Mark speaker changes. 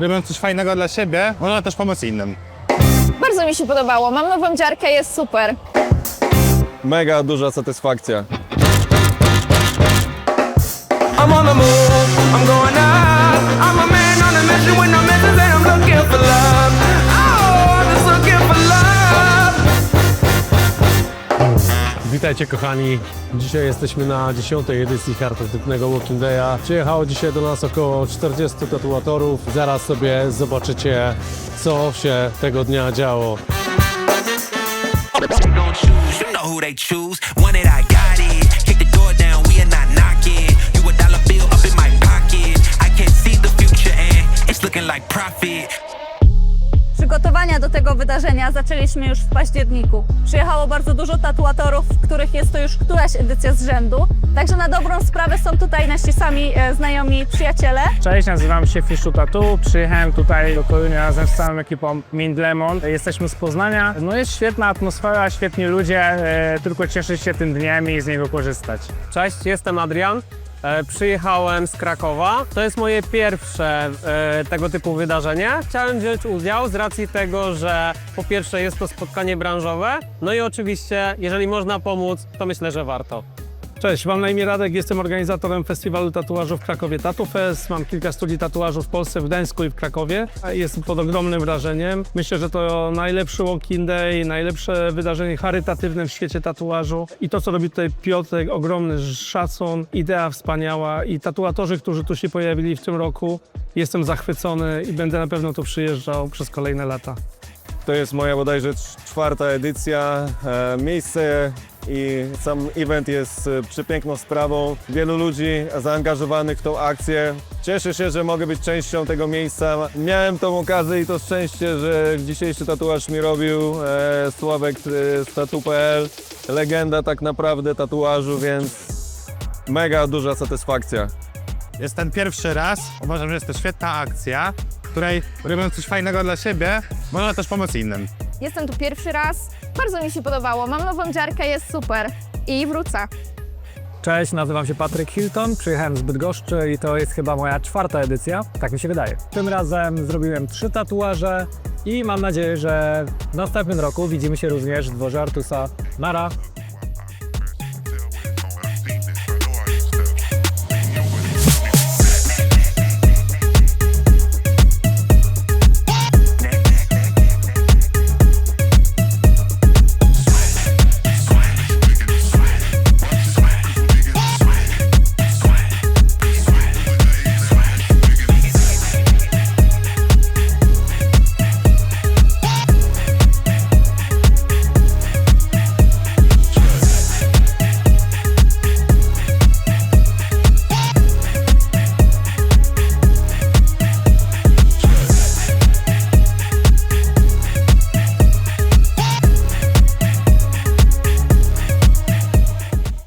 Speaker 1: robiąc coś fajnego dla siebie, można też pomóc innym.
Speaker 2: Bardzo mi się podobało. Mam nową dziarkę, jest super.
Speaker 3: Mega duża satysfakcja.
Speaker 4: I'm on the move, I'm going
Speaker 5: Witajcie kochani. Dzisiaj jesteśmy na 10. edycji charytatywnego Walking Day'a. Przyjechało dzisiaj do nas około 40 tatuatorów. Zaraz sobie zobaczycie, co się tego dnia działo.
Speaker 6: Looking like profit.
Speaker 2: Przygotowania do tego wydarzenia zaczęliśmy już w październiku. Przyjechało bardzo dużo tatuatorów, których jest to już któraś edycja z rzędu. Także na dobrą sprawę są tutaj nasi sami e, znajomi przyjaciele.
Speaker 7: Cześć, nazywam się Fiszu Tattoo. Przyjechałem tutaj do Torunia razem z całą ekipą Mint Lemon. Jesteśmy z Poznania. No jest świetna atmosfera, świetni ludzie, e, tylko cieszyć się tym dniem i z niego korzystać.
Speaker 5: Cześć, jestem Adrian. E, Przyjechałem z Krakowa. To jest moje pierwsze e, tego typu wydarzenie. Chciałem wziąć udział z racji tego, że po pierwsze jest to spotkanie branżowe, no i oczywiście, jeżeli można pomóc, to myślę, że warto.
Speaker 8: Cześć, mam na imię Radek, jestem organizatorem festiwalu tatuażu w Krakowie TatuFest. Mam kilka studii tatuażu w Polsce, w Gdańsku i w Krakowie. Jestem pod ogromnym wrażeniem. Myślę, że to najlepszy Walking Day, najlepsze wydarzenie charytatywne w świecie tatuażu. I to, co robi tutaj Piotrek, ogromny szacun, idea wspaniała i tatuatorzy, którzy tu się pojawili w tym roku. Jestem zachwycony i będę na pewno tu przyjeżdżał przez kolejne lata.
Speaker 3: To jest moja bodajże cz- czwarta edycja. E, miejsce i sam event jest e, przepiękną sprawą. Wielu ludzi zaangażowanych w tą akcję. Cieszę się, że mogę być częścią tego miejsca. Miałem tą okazję i to szczęście, że dzisiejszy tatuaż mi robił e, Sławek e, z tatu.pl. Legenda tak naprawdę tatuażu, więc mega duża satysfakcja.
Speaker 1: Jest ten pierwszy raz, uważam, że jest to świetna akcja, w której robiąc coś fajnego dla siebie, można też pomóc innym.
Speaker 2: Jestem tu pierwszy raz. Bardzo mi się podobało. Mam nową dziarkę, jest super. I wrócę.
Speaker 9: Cześć, nazywam się Patryk Hilton, przyjechałem z Bydgoszczy i to jest chyba moja czwarta edycja, tak mi się wydaje. Tym razem zrobiłem trzy tatuaże i mam nadzieję, że w następnym roku widzimy się również w dworze Artusa. Nara!